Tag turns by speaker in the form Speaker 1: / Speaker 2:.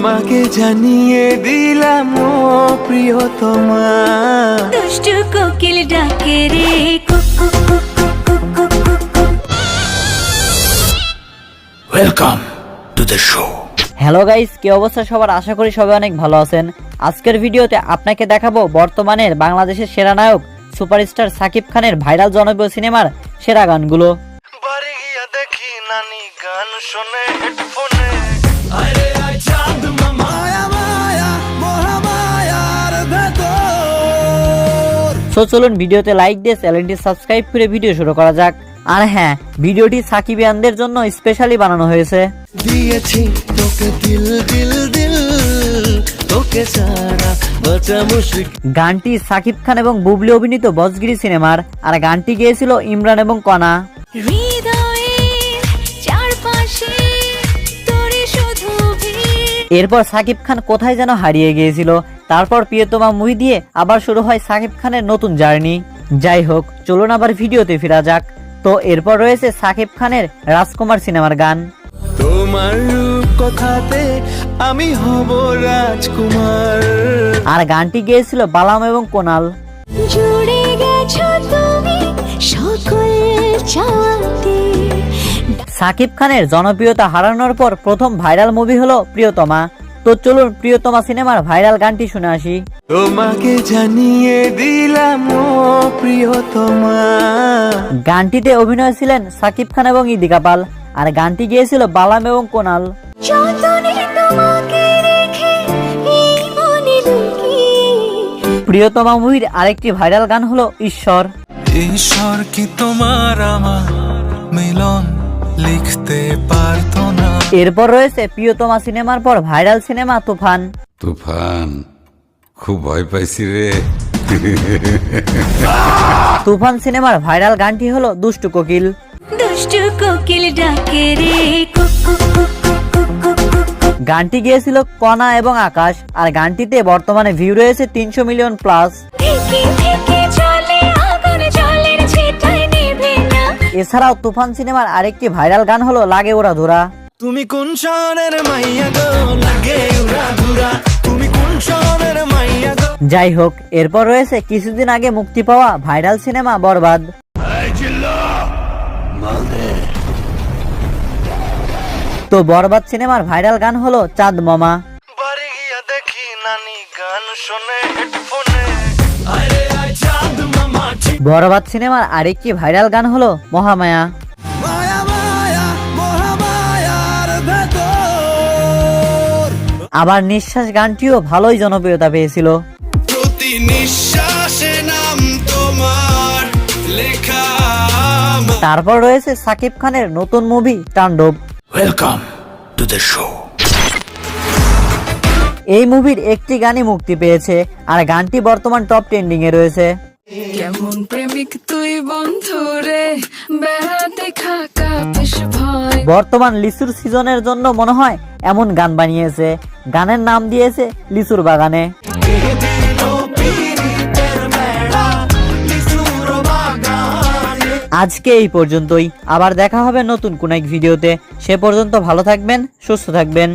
Speaker 1: তোমাকে জানিয়ে দিলাম প্রিয় তোমার
Speaker 2: দুষ্টু কোকিল ডাকে রে
Speaker 3: welcome to the show
Speaker 4: hello guys কি অবস্থা সবার? আশা করি সবাই অনেক ভালো আছেন। আজকের ভিডিওতে আপনাকে দেখাবো বর্তমানের বাংলাদেশের সেরা নায়ক সুপারস্টার সাকিব খানের ভাইরাল জনপ্রিয় সিনেমার সেরা গানগুলো।
Speaker 1: বাড়ি গিয়া দেখি নানি গান শুনে।
Speaker 4: সো চলুন ভিডিওতে লাইক দিয়ে চ্যানেলটি সাবস্ক্রাইব করে ভিডিও শুরু করা যাক। আর হ্যাঁ ভিডিওটি সাকিবিয়ানদের জন্য স্পেশালি বানানো হয়েছে।
Speaker 1: দিয়েছি তোকে দিল দিল দিল তোকে সারা বাঁচা মুশকিল।
Speaker 4: গানটি সাকিব খান এবং বুবলি অভিনীত বজগিরি সিনেমার আর গানটি গেয়েছিল ইমরান এবং কনা। এরপর সাকিব খান কোথায় যেন হারিয়ে গিয়েছিল। তারপর প্রিয়তমা মুভি দিয়ে আবার শুরু হয় সাকিব খানের নতুন জার্নি। যাই হোক চলুন আবার ভিডিওতে ফেরা যাক। তো এরপর রয়েছে সাকিব খানের রাজকুমার সিনেমার গান।
Speaker 1: তোমার রূপ কথাতে আমি হব রাজকুমার।
Speaker 4: আর গানটি গেয়েছিল বালাম এবং কোনাল।
Speaker 2: জুড়ে গেছো তুমি সকল চাওয়াতে
Speaker 4: সাকিব খানের জনপ্রিয়তা হারানোর পর প্রথম ভাইরাল মুভি হলো প্রিয়তমা। তো চলুন প্রিয়তমা সিনেমার ভাইরাল গানটি শুনে আসি।
Speaker 1: তোমাকে জানিয়ে দিলাম ও প্রিয়তমা।
Speaker 4: গানটিতে অভিনয় ছিলেন সাকিব খান এবং ইদিকা পাল আর গানটি গিয়েছিল বালাম এবং কোনাল।
Speaker 2: মনে
Speaker 4: প্রিয়তমা মুভির আরেকটি ভাইরাল গান হলো ঈশ্বর।
Speaker 5: ঈশ্বর কি তোমার আমার মিলন? লিখতে পারতো না।
Speaker 4: এরপর রয়েছে প্রিয়তমা সিনেমার পর ভাইরাল সিনেমা তুফান।
Speaker 6: তুফান খুব ভয় পাইছি রে।
Speaker 4: তুফান সিনেমার ভাইরাল গানটি হলো দুষ্টু কোকিল।
Speaker 2: দুষ্টু কোকিল ডাকে রে
Speaker 4: গানটি গিয়েছিল কণা এবং আকাশ আর গানটিতে বর্তমানে ভিউ রয়েছে তিনশো মিলিয়ন প্লাস। এছাড়াও তুফান সিনেমার আরেকটি ভাইরাল গান হলো লাগে ওরা ধরা।
Speaker 1: তুমি কোন শহরের মাইয়া গো? লাগে উড়া ধুরা। তুমি কোন শহরের মাইয়া গো?
Speaker 4: যাই হোক এরপর রয়েছে কিছুদিন আগে মুক্তি পাওয়া ভাইরাল সিনেমা বরবাদ। তো বরবাদ সিনেমার ভাইরাল গান হলো চাঁদ মামা।
Speaker 1: নানি গান শোনে হেডফোনে
Speaker 4: বরবাদ সিনেমার আরেকটি ভাইরাল গান হলো মহামায়া।
Speaker 1: মায়া মায়া মহামায়ার ভেতর
Speaker 4: আবার নিঃশ্বাস গানটিও ভালোই জনপ্রিয়তা পেয়েছিল।
Speaker 5: প্রতি নিঃশ্বাসে নাম তোমার লেখা
Speaker 4: তারপর রয়েছে সাকিব খানের নতুন মুভি তাণ্ডব।
Speaker 3: ওয়েলকাম টু দ্য শো
Speaker 4: এই মুভির একটি গানই মুক্তি পেয়েছে আর গানটি বর্তমান টপ ট্রেন্ডিং এ রয়েছে।
Speaker 7: কেমন প্রেমিক তুই বন্ধু রে? বেড়াতে খাকা ভয়।
Speaker 4: বর্তমান লিচুর সিজনের জন্য মনে হয় এমন গান বানিয়েছে। গানের নাম দিয়েছে লিচুর বাগানে। আজকে এই পর্যন্তই। আবার দেখা হবে নতুন কোন এক ভিডিওতে। সে পর্যন্ত ভালো থাকবেন সুস্থ থাকবেন।